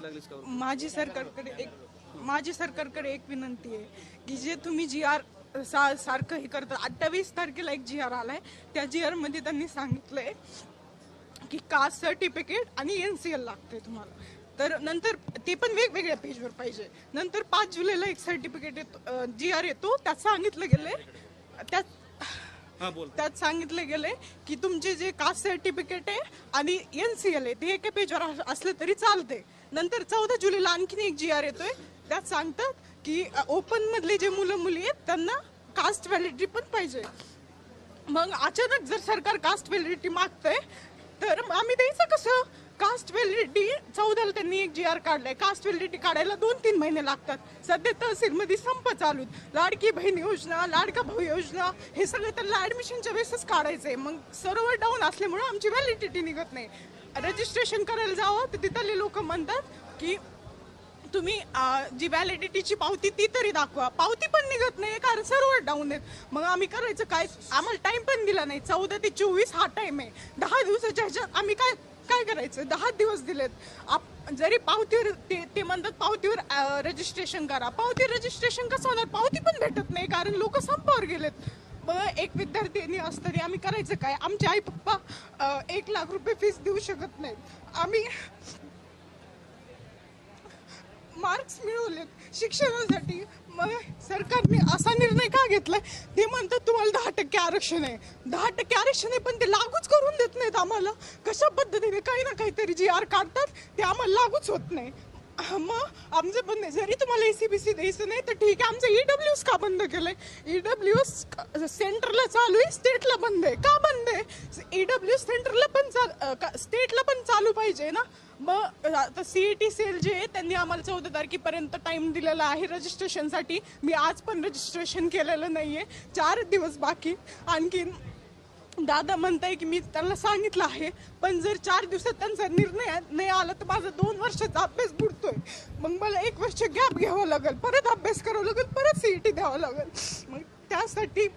माझी सरकारकडे एक माझी सरकारकडे एक विनंती आहे की जे तुम्ही जी आर सारखं हे करता. अठ्ठावीस तारखेला एक जी आर आलाय. त्या जी आरमध्ये त्यांनी सांगितलंय की कास्ट सर्टिफिकेट आणि एन सी एल लागते तुम्हाला. तर नंतर ते पण वेगवेगळ्या पेजवर पाहिजे. नंतर पाच जुलैला एक सर्टिफिकेट येतो जी आर येतो. त्यात सांगितलं गेलंय. त्यात हा बोल. त्यात सांगितलं गेलंय की तुमचे जे कास्ट सर्टिफिकेट आहे आणि एन सी एल आहे ते एका पेजवर अस- असलं तरी चालते नंतर चौदा जुलैला आणखीन एक जी आर येतोय. त्यात सांगतात की ओपन मधले जे मुलं मुली आहेत त्यांना कास्ट व्हॅलिडिटी पण पाहिजे. मग अचानक जर सरकार कास्ट व्हॅलिडिटी मागतंय तर आम्ही द्यायचं कसं? कास्ट व्हॅलिडिटी चौदाला त्यांनी एक जी आर काढलाय. कास्ट व्हॅलिडिटी काढायला दोन तीन महिने लागतात. सध्या तहसीलमध्ये संप चालू लाडकी बहीण योजना लाडका भाऊ योजना हे सगळं त्यांना ऍडमिशनच्या वेळेसच काढायचंय. मग सर्व डाऊन असल्यामुळे आमची व्हॅलिडिटी निघत नाही. रजिस्ट्रेशन करायला जावं तर तिथले लोक म्हणतात की तुम्ही जी व्हॅलिडिटीची पावती ती तरी दाखवा. पावती पण निघत नाही कारण सर्व डाऊन आहेत. मग आम्ही करायचं काय? आम्हाला टाईम पण दिला नाही. चौदा ते चोवीस हा टाईम आहे. दहा दिवसाच्या ह्याच्यात आम्ही काय काय करायचं? दहा दिवस दिलेत. आप जरी पावतीवर ते ते म्हणतात पावतीवर रजिस्ट्रेशन करा. पावती रजिस्ट्रेशन कसं होणार? पावती पण भेटत नाही कारण लोक संपावर गेलेत. मग एक विद्यार्थ्यांनी असताना आम्ही करायचं काय? आमचे आई पप्पा एक लाख रुपये फीस देऊ शकत नाहीत. आम्ही मार्क्स मिळवलेत शिक्षणासाठी. मग सरकारने असा निर्णय का घेतलाय? ते म्हणतात तुम्हाला दहा टक्के आरक्षण आहे. दहा टक्के आरक्षण आहे पण ते लागूच करून देत नाहीत आम्हाला. कशा पद्धतीने काही ना काहीतरी जी आर काढतात ते आम्हाला लागूच होत नाही. मग आमचं बंद जरी तुम्हाला ए सी बी सी द्यायचं नाही तर ठीक आहे. आमचं ई डब्ल्यूस का बंद केलं आहे ई डब्ल्यू एस सेंटरला चालू आहे स्टेटला बंद आहे. का बंद आहे? ई डब्ल्यू सेंटरला पण चाल स्टेटला पण चालू पाहिजे ना? मग आता सी ई टी सेल जे आहे त्यांनी आम्हाला चौदा तारखेपर्यंत टाइम दिलेला आहे रजिस्ट्रेशनसाठी मी आज पण रजिस्ट्रेशन केलेलं नाही आहे चार दिवस बाकी. आणखीन दादा म्हणताय की मी त्यांना सांगितलं आहे पण जर चार दिवसात त्यांचा निर्णय नाही आला तर माझा दोन वर्षाचा अभ्यास बुडतोय. मग मला एक वर्ष गॅप घ्यावं लागेल परत अभ्यास करावं लागेल परत सीईटी द्यावं लागेल. मग त्यासाठी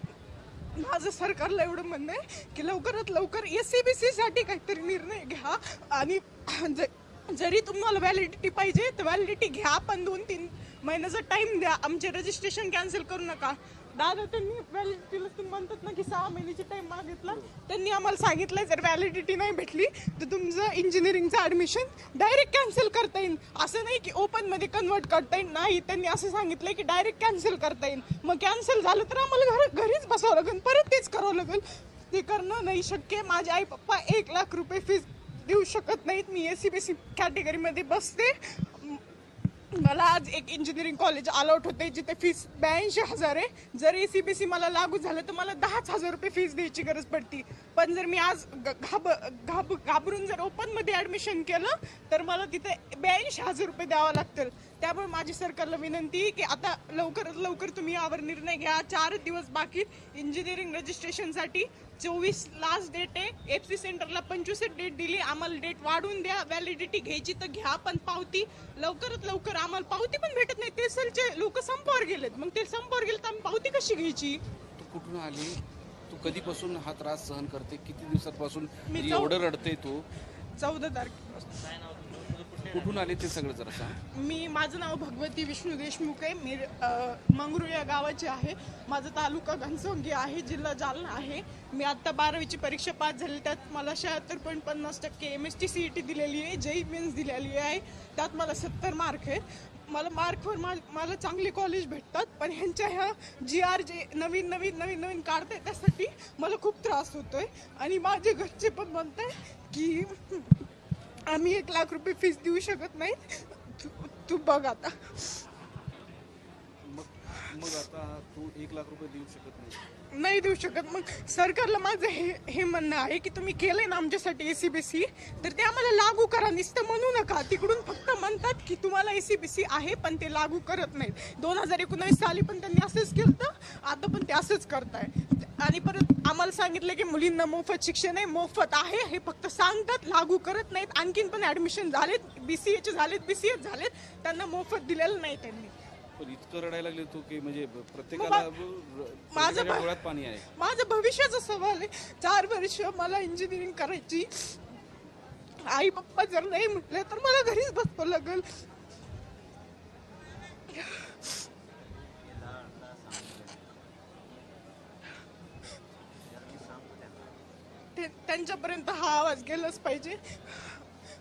माझं सरकारला एवढं म्हणणं आहे की लवकरात लवकर एस सी बी सी साठी काहीतरी निर्णय घ्या आणि ज- जरी तुम्हाला व्हॅलिडिटी पाहिजे तर व्हॅलिडिटी घ्या पण दोन तीन महिन्याचा टाईम द्या. आमचे रजिस्ट्रेशन कॅन्सल करू नका. दादा त्यांनी व्हॅलिडिटीला तुम्ही म्हणतात ना की सहा महिन्याची टाइम मागितला. त्यांनी आम्हाला सांगितलंय जर व्हॅलिडिटी नाही भेटली तर तुमचं इंजिनिअरिंगचं ऍडमिशन डायरेक्ट कॅन्सल करता येईल. असं नाही की ओपनमध्ये कन्वर्ट करता येईल नाही. त्यांनी असं सांगितलंय की डायरेक्ट कॅन्सल करता येईल. मग कॅन्सल झालं तर आम्हाला घर घरीच बसावं लागेल परत तेच करावं लागेल. ते करणं नाही शक्य. माझे आई पप्पा एक लाख रुपये फीस देऊ शकत नाहीत. मी एस सी बी सी कॅटेगरीमध्ये बसते. मला आज एक इंजिनिअरिंग कॉलेज अलॉट होते जिथे फीस ब्याऐंशी हजार आहे. जर ए सी बी सी मला लागू झालं तर मला दहाच हजार रुपये फीस द्यायची गरज पडती. पण जर मी आज ग- घाब घाब घाबरून जर ओपनमध्ये ॲडमिशन केलं तर मला तिथे ब्याऐंशी हजार रुपये द्यावं लागतील. त्यामुळे माझी सरकारला विनंती की आता लवकरात लवकर तुम्ही यावर निर्णय घ्या. चार दिवस बाकी इंजिनिअरिंग रजिस्ट्रेशनसाठी चोवीस लास्ट डेट आहे. एफ सी सेंटरला पंचवीस डेट दिली. आम्हाला डेट वाढवून द्या. व्हॅलिडिटी घ्यायची तर घ्या पण पावती लवकरात लवकर आम्हाला पावती पण भेटत नाही. ते सेलचे लोक संपावर गेलेत. मग ते संपावर गेले तर आम्ही पावती कशी घ्यायची? तू कुठून आली? तू कधीपासून हा त्रास सहन करते? किती दिवसापासून मी चौ- एवढं रडते तू? चौदा तारखेपासून. कुठून आले ते सगळं जरा सांग. मी माझं नाव भगवती विष्णू देशमुख आहे. मी अ, मंगरूळ या गावाचे आहे. माझा तालुका घनसोंगी आहे जिल्हा जालना आहे. मी आत्ता बारावीची परीक्षा पास झाली. त्यात मला शहात्तर पॉईंट पन्नास टक्के M S T C E T दिलेली आहे जेई मेन्स दिलेली आहे. त्यात मला सत्तर मार्क आहेत. मला मार्कवर मा मला चांगले कॉलेज भेटतात पण ह्यांच्या ह्या जी आर जे नवीन नवीन नवीन नवीन काढताय त्यासाठी मला खूप त्रास होतोय. आणि माझे घरचे पण म्हणताय की आम्ही एक लाख रुपये फीस देऊ शकत नाही. तू तू बघ आता. मग मग आता तू एक लाख रुपये देऊ शकत नाही. नाही देऊ शकत. मग सरकारला माझं हे हे म्हणणं आहे की तुम्ही केलंय ना आमच्यासाठी एसीबीसी तर ते आम्हाला लागू करा. नुसतं म्हणू नका. तिकडून फक्त म्हणतात की तुम्हाला एसीबीसी आहे पण ते लागू करत नाहीत. दोन हजार एकोणावीस साली पण त्यांनी असंच केलं आता पण ते असंच करताय आणि परत आम्हाला सांगितलं की मुलींना मोफत शिक्षण आहे मोफत आहे हे फक्त सांगतात लागू करत नाहीत. आणखीन पण ऍडमिशन झालेत बीसीएचे झालेत बीसीए झालेत. त्यांना मोफत दिलेलं नाही त्यांनी. पण इतकं रडायला लागले तू की म्हणजे प्रत्येकाला ब- माझं भा- डोळ्यात पाणी आहे. माझं भविष्याचा सवाल आहे. चार वर्ष मला इंजिनिअरिंग करायची. आई पप्पा जर नाही म्हटले तर मला घरीच बसतो लागेल. ते- त्यांच्यापर्यंत हा आवाज गेलाच पाहिजे.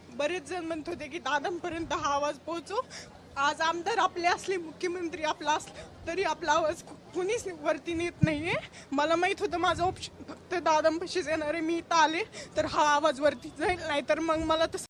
बरेच जण म्हणत होते की दादांपर्यंत हा आवाज पोहोचो. आज आमदार आपले असले मुख्यमंत्री आपला असला तरी आपला आवाज कुणीच वरती नेत नाहीये. मला माहीत होतं माझं ऑप्शन फक्त दादांपाशीच येणार आहे. मी इथं आले तर हा आवाज वरती जाईल. नाही तर मग मला तसं